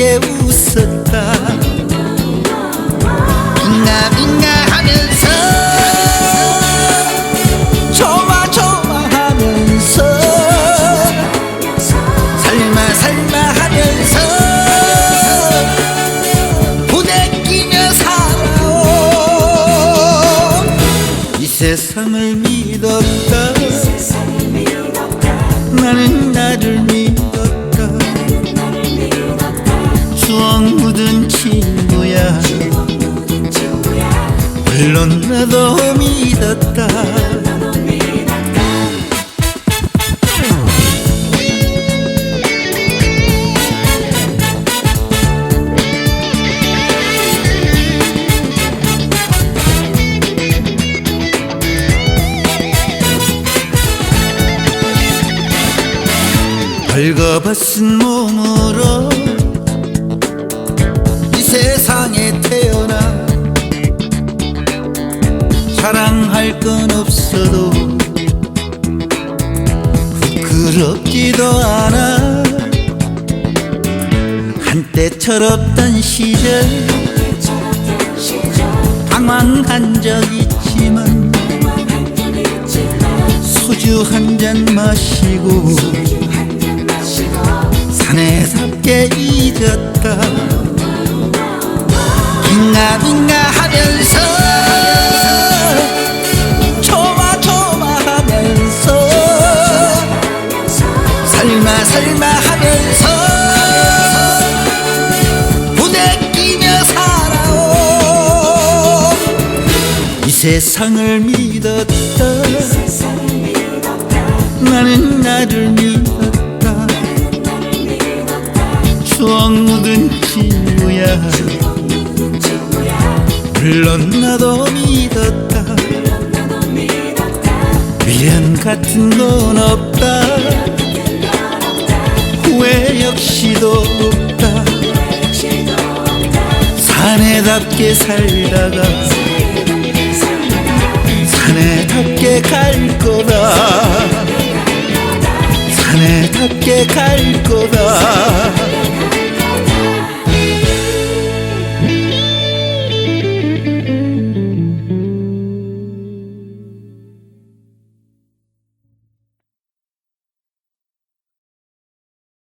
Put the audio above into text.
사내답게 웃었다. 빙가빙가 하면서 조마조마하면서 살마 살마 하면서 부대끼며 살아온 이 세상을 믿었다. 나는 나를 추억 묻은 친구야. 물론 나도 믿었다. 벌거벗은 몸으로 사랑할 건 없어도 부끄럽지도 않아. 한때 철없던 시절 방황한 적 있지만 소주 한 잔 마시고 사내답게 잊었다. 빙가빙가 하면서 살마 하면서 부대끼며 살아온 이 세상을 믿었다. 나는 나를 믿었다. 추억 묻은 친구야. 물론 나도 믿었다. 미련 같은 건 없다 역시도 없다. 사내답게 살다가 사내답게 갈 거다. 사내답게 갈 거다